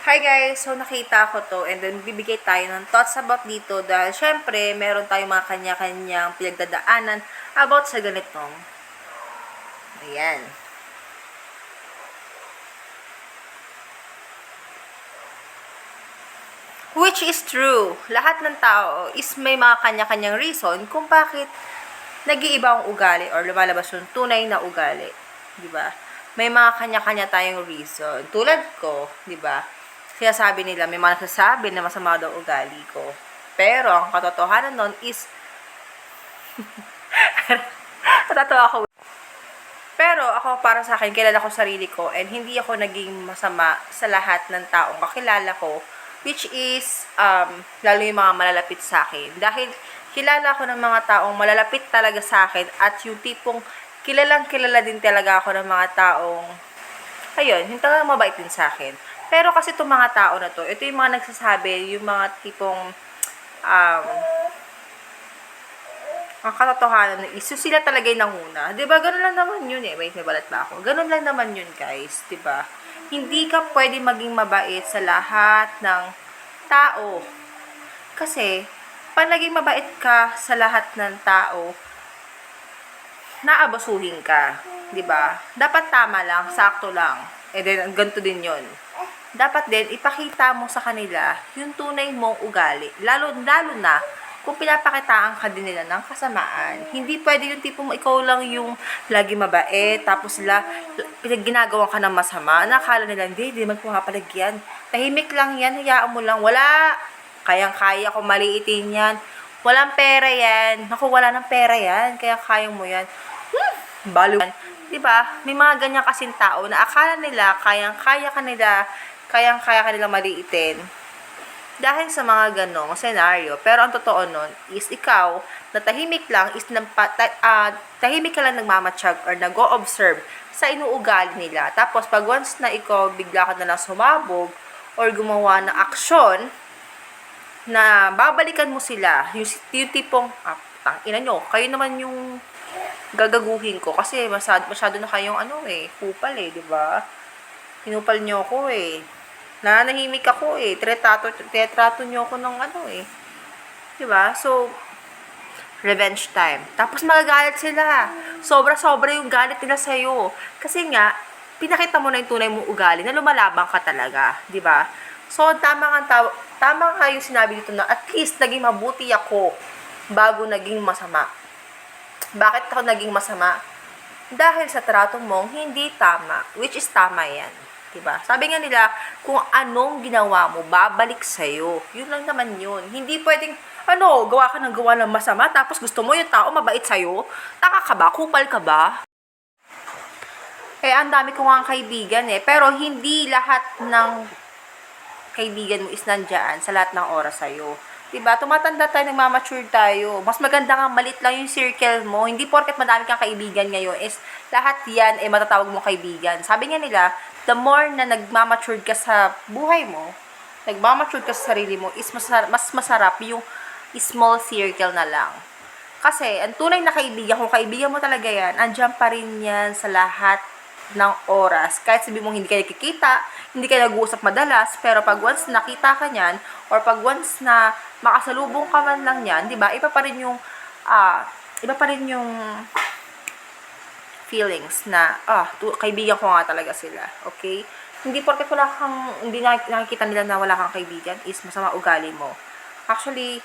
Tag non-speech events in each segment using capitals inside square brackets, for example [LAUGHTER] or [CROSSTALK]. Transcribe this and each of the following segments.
Hi guys! So nakita ko to and then bibigay tayo ng thoughts about dito dahil syempre meron tayong mga kanya-kanyang pinagdadaanan about sa ganitong. Ayan. Which is true. Lahat ng tao is may mga kanya-kanyang reason kung bakit nag-iiba ang ugali or lumalabas yung tunay na ugali. Ba? May mga kanya-kanya tayong reason. Tulad ko, di ba? Kaya sabi nila, may mga nagsasabi na masama daw ugali ko. Pero, ang katotohanan nun is, [LAUGHS] natatawa ako. Pero, ako, para sa akin, kilala ko sarili ko and hindi ako naging masama sa lahat ng taong kakilala ko which is, um, lalo yung mga malalapit sa akin. Dahil, kilala ko ng mga taong malalapit talaga sa akin at yung tipong kilalang kilala din talaga ako ng mga taong ayun, yung talagang mabait din sa akin. Pero kasi itong mga tao na to, ito yung mga nagsasabi, yung mga tipong, um, ang katotohanan is, yung sila talaga yung nanguna. Ba? Ganun lang naman yun eh. Wait, may balat ba ako? Ganun lang naman yun, guys. Ba? Hindi ka pwede maging mabait sa lahat ng tao. Kasi, pag naging mabait ka sa lahat ng tao, naabasuhin ka. Ba? Dapat tama lang, sakto lang. And then, ganito din yon Dapat din, ipakita mo sa kanila yung tunay mong ugali. Lalo, lalo na, kung pinapakitaan ka din nila ng kasamaan. Hindi pwede yung tipo mo, ikaw lang yung lagi mabait, tapos sila, ginagawa ka ng masama. Nakala nila, hindi, hindi man pumapalagyan. Tahimik lang yan, hayaan mo lang. Wala, kayang-kaya ko maliitin yan. Walang pera yan. Naku, wala ng pera yan. Kaya kayang mo yan. Hmm, balo. Diba? May mga ganyan kasing tao na akala nila kayang-kaya ka nila, kayang-kaya ka nila maliitin dahil sa mga ganong senaryo. Pero ang totoo nun is ikaw, na tahimik lang, is nampa, ta, ah, tahimik ka lang nagmamatsyag or nag-o-observe sa inuugali nila. Tapos pag once na ikaw bigla ka na lang sumabog or gumawa ng aksyon na babalikan mo sila, yung, yung tipong, ah, tang ina nyo, kayo naman yung gagaguhin ko kasi masyado, masyado na kayong ano eh, kupal eh, di ba? Hinupal nyo ko eh. Nananahimik ako eh. Tretrato, tretrato nyo ako ng ano eh. Di ba? So, revenge time. Tapos magagalit sila. Sobra-sobra yung galit nila sa'yo. Kasi nga, pinakita mo na yung tunay mong ugali na lumalabang ka talaga. Ba? So, tama nga, tama nga yung sinabi dito na at least naging mabuti ako bago naging masama. Bakit ako naging masama? Dahil sa trato mong hindi tama, which is tama yan. Diba? Sabi nga nila, kung anong ginawa mo, babalik sa'yo. Yun lang naman yun. Hindi pwedeng, ano, gawa ka ng gawa ng masama, tapos gusto mo yung tao mabait sa'yo. Taka ka ba? Kupal ka ba? Eh, ang dami ko nga kaibigan eh. Pero hindi lahat ng kaibigan mo is nandyan sa lahat ng oras sa'yo. Diba? Tumatanda tayo, nagmamature tayo. Mas maganda nga malit lang yung circle mo. Hindi porket madami kang kaibigan ngayon is lahat yan eh matatawag mo kaibigan. Sabi nga nila, the more na nagmamature ka sa buhay mo, nagmamature ka sa sarili mo, is masarap, mas masarap yung small circle na lang. Kasi, ang tunay na kaibigan, kung kaibigan mo talaga yan, andyan pa rin yan sa lahat ng oras. Kahit sabi mo hindi kayo nakikita, hindi kayo nag-uusap madalas, pero pag once nakita ka niyan, or pag once na makasalubong ka man lang niyan, di ba, iba pa rin yung, ah, iba pa rin yung feelings na, ah, tu- kaibigan ko nga talaga sila. Okay? Hindi porket wala kang, hindi nak- nakikita nila na wala kang kaibigan, is masama ugali mo. Actually,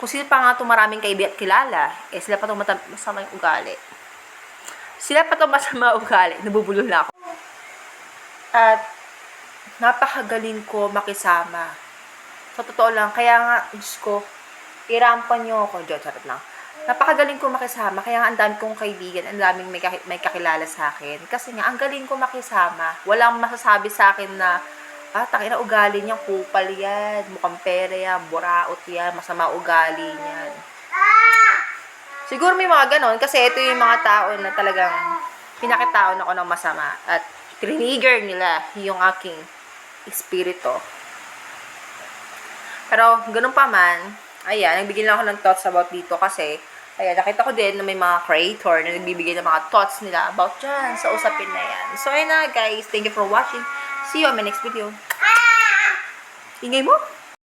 kung sino pa nga itong maraming kaibigan at kilala, eh sila pa itong masama yung ugali. Sila pa itong masama [LAUGHS] ugali. Nabubulol na ako. At, napakagaling ko makisama. Sa totoo lang, kaya nga, Diyos ko, irampan niyo ako. Diyan, charot lang. Napakagaling ko makisama, kaya ang dami kong kaibigan, ang daming may, may kakilala sa akin. Kasi nga, ang galing ko makisama. Walang masasabi sa akin na, ah, tangina ugali niya, kupal yan, mukhang pera yan, buraot yan, masama ugali niyan. Siguro may mga ganon, kasi ito yung mga tao na talagang pinakitaon ako ng masama at trigger nila yung aking espiritu. Pero, ganun pa man, ayan, nagbigay lang ako ng thoughts about dito kasi, kaya nakita ko din na may mga creator na nagbibigay ng mga thoughts nila about dyan sa usapin na yan. So, ayun na guys. Thank you for watching. See you on my next video. Ingay mo!